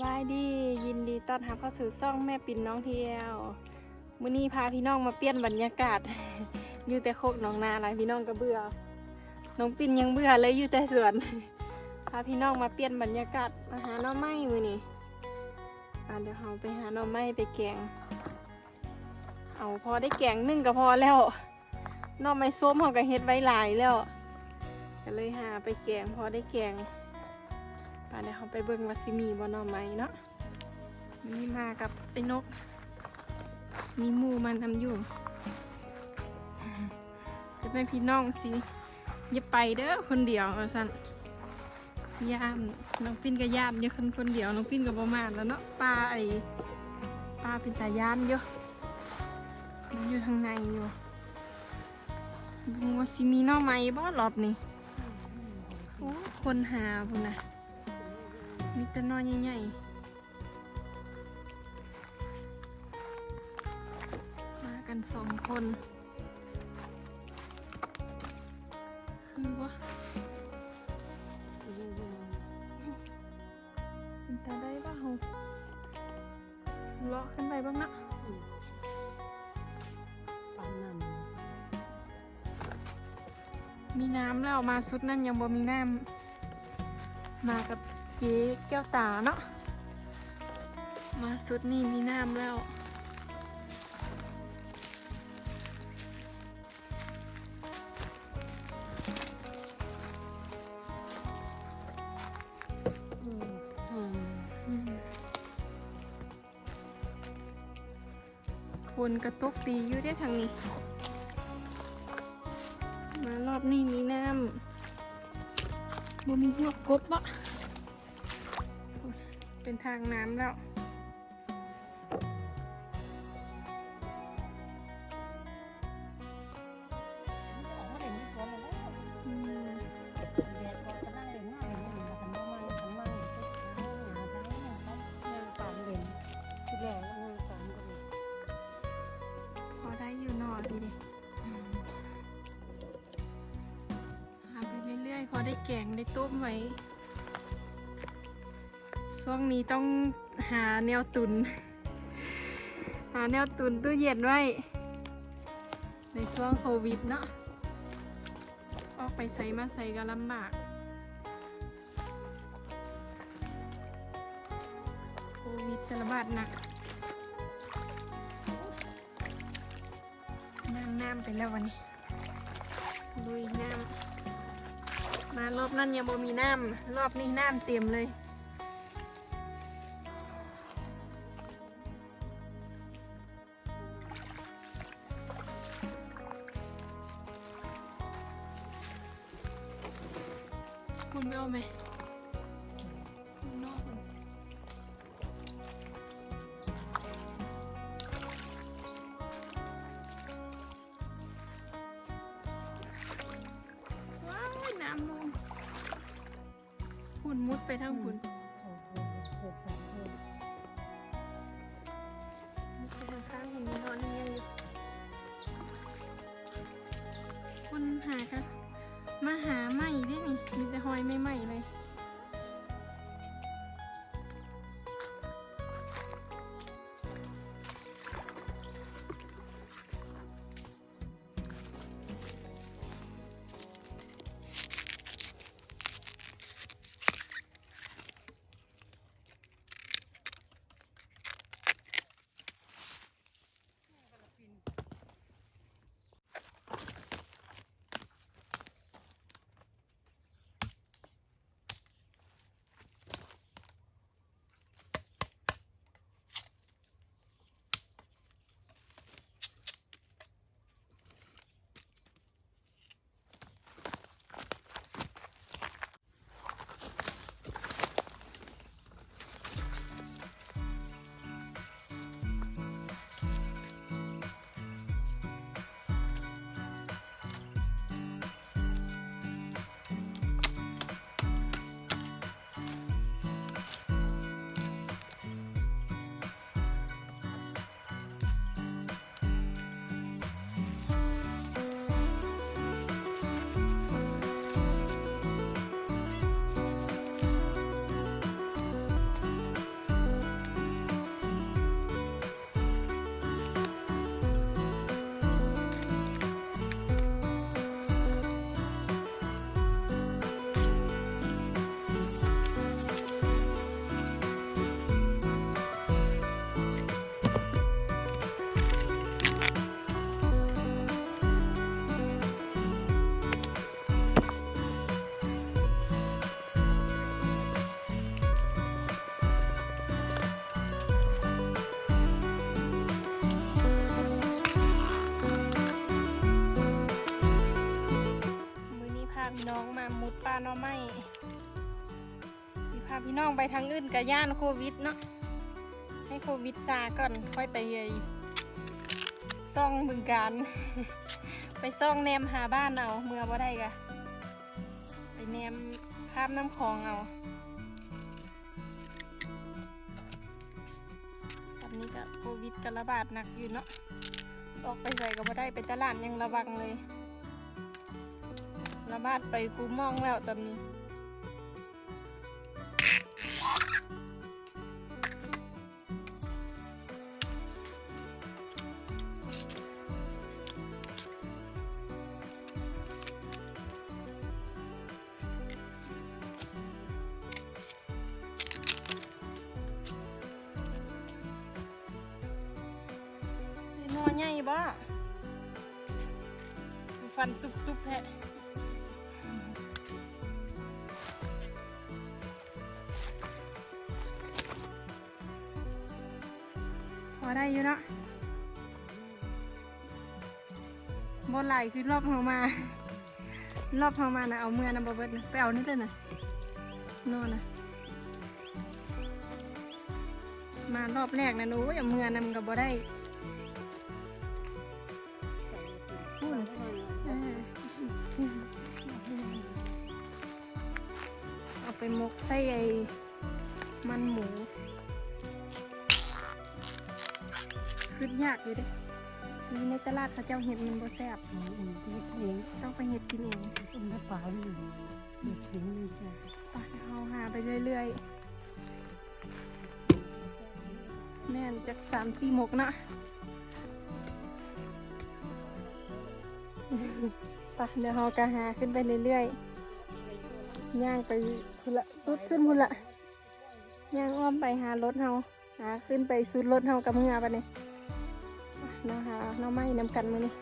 บายดียินดีต้อนรับเข้าสู่ซ่องแม่ปิ่นน้องเที่ยวมื้อนี้พาพี่น้องมาเปลี่ยนบรรยากาศ อยู่แต่โคกหนองนาหลายพี่น้องก็เบื่อน้องปิ่นยังเบื่อเลยอยู่แต่สวนพาพี่น้องมาเปลี่ยนบรรยากาศมาหาหน่อไม้มื้อนี้เดี๋ยวเราไปหาหน่อไม้ไปแกง เอาพอได้แกงนึ่งก็พอแล้วหน่อไม้ส้มเราก็เฮ็ดไว้หลายแล้วก็เลยหาไปแกงพอได้แกง ป่าเดี๋ยวเขาไปเบิ่งว่าสิมีบ่หน่อไม้เนาะนี่มากับไอ้นก มีมูมันทำอยู่จะได้พี่น้องสิอย่าไปเด้อคนเดียวว่าซั่นยามน้องปิ้นก็ยามเยอะคนคนเดียวน้องปิ้นก็ประมาณแล้วเนาะปลาไอ้ปลาเป็นตาย่านเยอะมันอยู่ทางในอยู่ว่าสิมีน่อไม้บ่รอบนี้โอ้คนหาพุ่นนะ มีแต่นอนใหญ่ๆมากันสองคนคือวะเป็นตาได้บ้างเลาะขึ้นไปบ้างนะมีน้ำแล้วมาสุดนั่นยังบ่มีน้ำมากับ เจ๊แก้วตาเนาะ มาสุดนี่มีน้ำแล้ว คนกระตุกดีอยู่ได้ทางนี้ มารอบนี้มีน้ำบ่มีพวกกบปะ เป็นทางน้ำแล้วออเล่นที่สวนแล้วอืมแดดก็นั่งเล่นหน้าเล่นนี่กันบ่มันกันมันหาทางเนี่ยครับงานการเล่นที่แล้วงานการก็มีพอได้อยู่นอดีดิหาไปเรื่อยๆ พอได้แกงได้ต้มไว้ ช่วงนี้ต้องหาแนวตุน หาแนวตุนตู้เย็นไว้ ในช่วงโควิดเนาะออกไปใส่มาใส่ก็ลำบากโควิดจะระบาดหนักนั่งน้ำไปแล้ววันนี้ลุยน้ำมารอบนั้นยังบ่มีน้ำรอบนี้น้ำเต็มเลย คุ อไม้พาพี่น้องไปทางอื่นกับย่านโควิดเนาะ ให้โควิดซาก่อนค่อยไปเยยซ่องบึงการ ไปซ่องแนมหาบ้านเอา เมื่อบ่ได้กะ ไปแนมข้ามน้ำคลองเอาตอนนี้ก็โควิดกระบาดหนักอยู่เนาะ ออกไปใส่ก็บ่ได้ไปตลาดยังระวังเลย ระบาดไปคูมองแล้วตอนนี้ ได้อยู่เนาะบ่ไหลคือรอบเขามา รอบเขามานะเอาเมื่อนะบ่เบิดนะไปเอานี่เลยนะนอนนะมารอบแรกนะหนูอย่าเมื่อนำกับบ่ได้ ขึ้นยากอยู่เด้ซื้อในตลาดเขาเจ้าเห็ดมันบ่แซ่บอืมอืมนี่เองต้องไปเห็ดกินเองส้มน้ำปลาอยู่เด็กถึงนี่จ้ะไปเอาหาไปเรื่อยๆ แม่นจากสามสี่หมกนะไปเดี๋ยวเราก็หาขึ้นไปเรื่อยๆ ย่างไปพุ่นละสุดขึ้นพุ่นละย่างอ้อมไปหารถเฮาหาขึ้นไปสุดรถเฮากับเมื่อปะเนี่ย นะคะน้องไม้นำกันมือนี่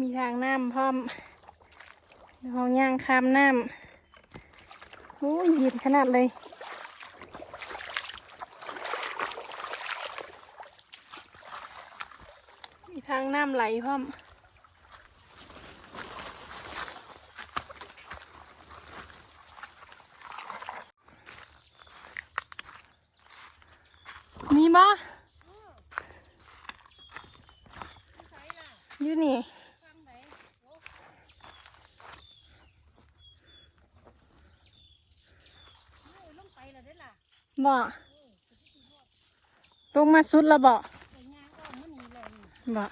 มีทางน้ำพร้อมห้องย่างข้ามน้ำโอ้ยเย็นขนาดเลยมีทางน้ำไหลพร้อมมีบ่อยู่นี่ ลงไปแล้วได้ล่ะ บ่ลงมาสุดแล้วบ่ไปย่างอ้อมมันนี่เลยนี่บ่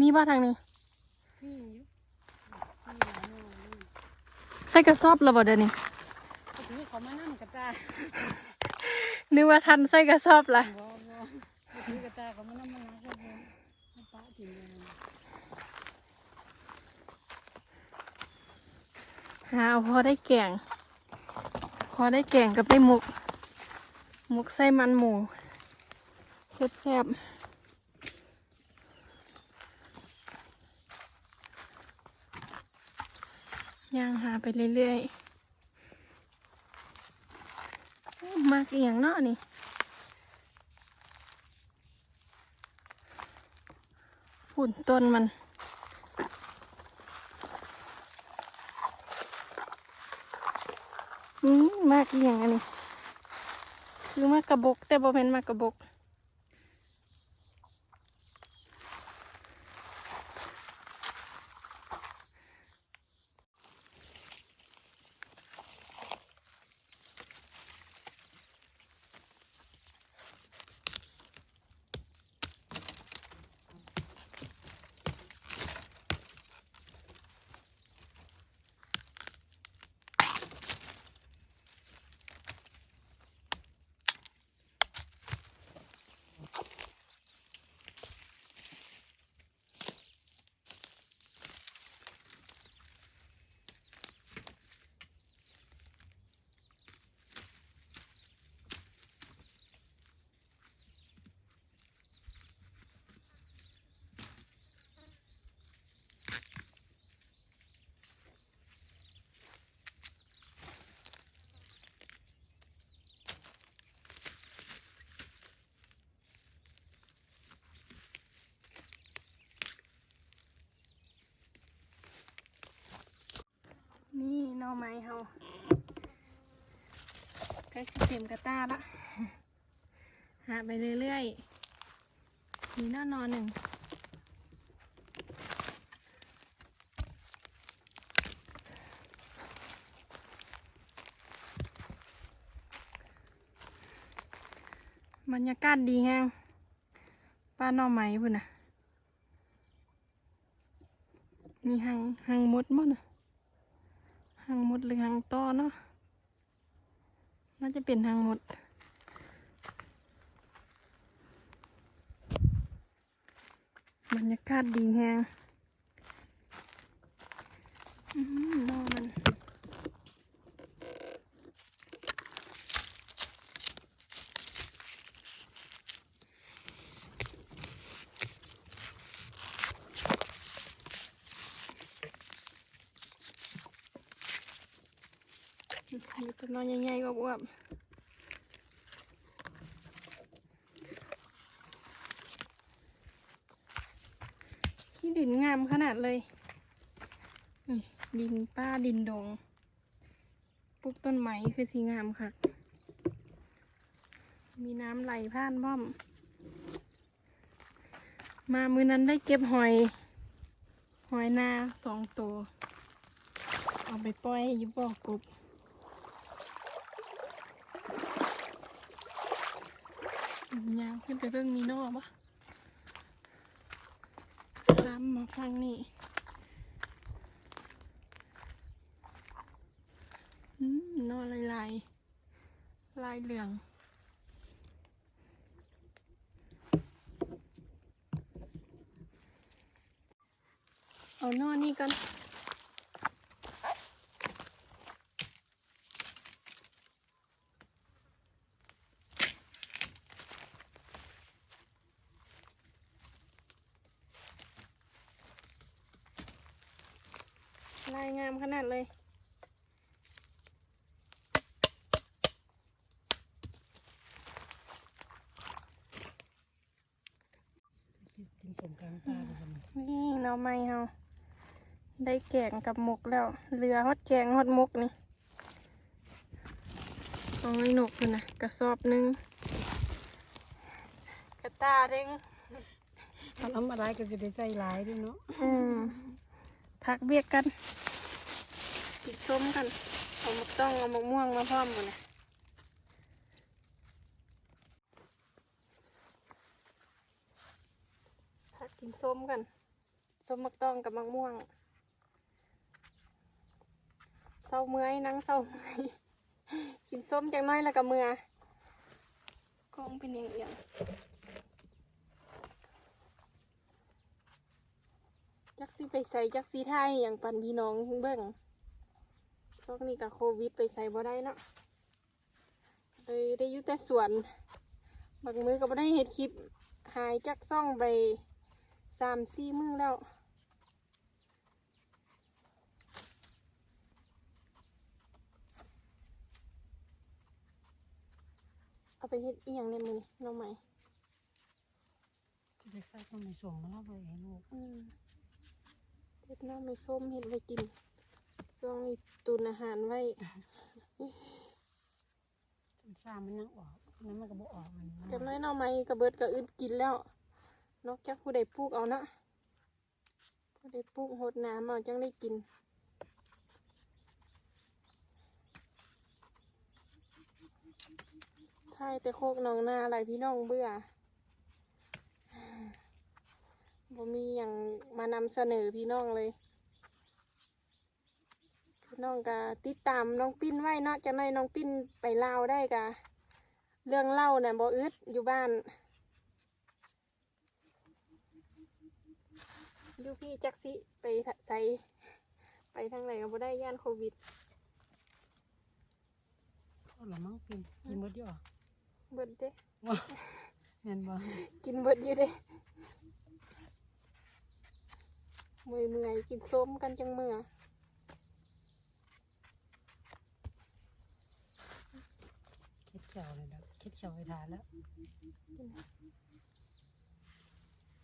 มีบ่ทางนี้นี่อยู่นี่หลายหน่อยนี่ใส่กระสอบแล้วบ่เดี๋ยวนี้ไอ้ที่เขามานั่งกระตานึกว่าทันใส่กระสอบละ บ่บ่ไอ้ที่กระตาเขามานั่งมาล้างก็บ่ให้ป้ากินเลย หาเอาพอได้แกง พอได้แกงกับได้หมกหมกไส้มันหมูแซ่บๆย่างหาไปเรื่อยๆ มากเอียงเนาะนี่ ฝุ่นต้นมัน อืมมาก อหย่างอันนี้คือมากระบก แต่บ่เป็นมากระบก นี่หน่อ ไม้เฮาใกล้เต็มกระตาละหาไปเรื่อยๆมีหน้านอนหนึ่งบรรยากาศดีแฮงป้านนอไม้พุ่นนะมีหางหางมดมั้งนะางมดหรือหางต้อเนาะน่าจะเป็นหางมด บรรยากาศดีแฮงอืมนมีต้นน อนใหญ่ๆอ้วบๆที่ดินงามขนาดเลย ดินป้าดินดง ปลูกต้นไม้คือสีงามค่ะ มีน้ำไหลผ่านบ้อม มามือนั้นได้เก็บหอย หอยนาสองตัว เอาไปปล่อยอยุบบ่อกบ ยางขึ้นไป เบิ่งมีนอปะข้ามมาฟังนี่นอลายลายลายเหลืองเอานอนี่กัน ลายงามขนาดเลย กินสงกรารป้าเลยมันนี่หน่อไม้เฮาได้แกงกับหมกแล้วเรือฮอดแกงฮอดหมกนี่โอ้ยหนกคุณนะกระสอบหนึงกระตาเด้งถ้าทำอะไรก็จะได้ใส่หลายด้วยเนาะ อืมพักเบียกกันกิน ส้มกันเอามะต้องเอามะม่วงมาพร้อมหมดเลยพักกินส้มกันส้มมะต้องกับมะม่วงเศร้าเมื่อยนั่งเศร้าเมื่อยกินส้มจังน้อยแล้วกับเมื่อกองเป็นอย่างเอียงจักสีไปใส่จักสีไทยอย่างปันพี่น้องเบิ่ง ช่วงนี้กับโควิดไปใส่บ่ได้เนาะเลยได้อยู่แต่สวนบางมือก็บ่ได้เฮ็ดคลิป หายจากซ่องไปสามสี่มือแล้วเอาไปเฮ็ดอีหยังในมือนี่น้องใหม่จะไปไฟต้องไปส่งมาแล้วไปให้ลูกอืมเฮ็ดน้ำไม่ส้มเฮ็ดไว้กิน ช่วงนี้ตุนอาหารไว้จนซ่ามันยังออกนั้นมันก็บ่ออกอันนี้เก็บน้อยหน่อไม้กระเบิดกระอึดกินแล้ว นอกจากผู้ใดปลูกเอานะผู้ใดปลูกหดน้ำเอาจังได้กินถ่ายแต่โคกหนองนาอะไรพี่น้องเบื่อบ่มีอย่างมานำเสนอพี่น้องเลยพี่ น้องก็ติดตามน้องปิ้นไว้เนาะจังไดน้องปิ้นไปลาวได้กะ เรื่องเล่าเนี่ยบ่อึดอยู่บ้านอยู่พี่จักสิไปใส่ไปทางไหนก็บ่ได้ย่านโควิดก็หรอมั้งกินกินหมดอยู่อะเบิดเด้เห็นบ่กินเบิดอยู่เด้เมื่อยเมื่อยๆกินส้มกันจังเมื่อ เค็ดเขียวเลยนะเค็ดเขียวไปทานแล้ว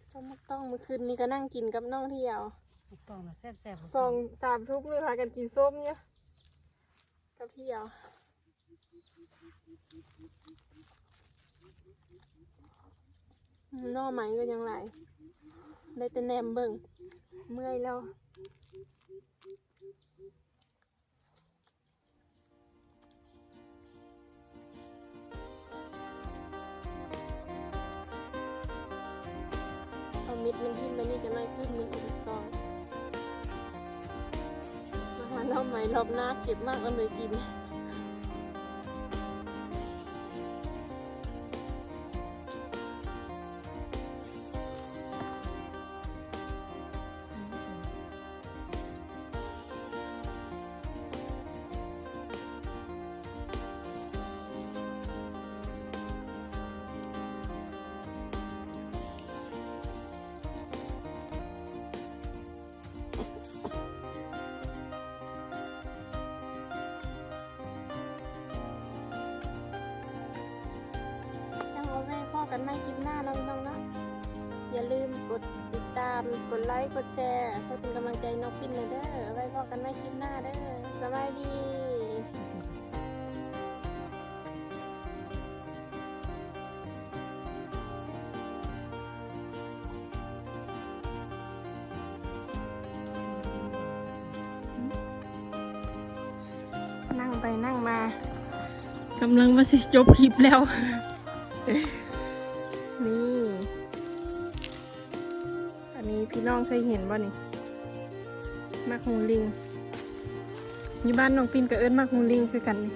ส้มมักต้องเมื่อคืนนี้ก็นั่งกินกับน้องเที่ยวถูกต้องนะแซ่บแซ่บสองสามทุกเลยค่ะกันกินส้มเนี่ยกับเที่ยวหน่อไม้ก็ยังไหลายได้แต่แนมเบิ่งเมื่อยแล้ว มิดมันทิ่มไปนี่จะน้อยขึ้นมันอีกกองมาหานรอไม้รอบหน้าเก็บมากเอาเลยกิน คลิปหน้าน้องๆนะอย่าลืมกดติดตาม กดไลค์ กดแชร์เพื่อเป็นกำลังใจน้องปิ้นเลยเด้อไว้พ่อกันไม่คลิปหน้าเด้อสบายดีนั่งไปนั่งมากำลังมาสิจบคลิปแล้ว อันนี้พี่น้องเคยเห็นบ่นี่มักหูลิงอยู่บ้านน้องปินกับเอิญมักหูลิงคือกันนี่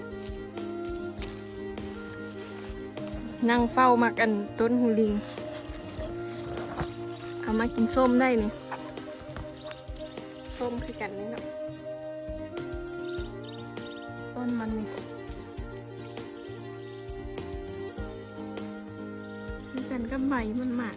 นั่งเฝ้ามักอันต้นหูลิง เอามากินส้มได้นี่ส้มคือกันนี่เนาะต้นมันนี่ซื้อกันก็ใบมันหมาก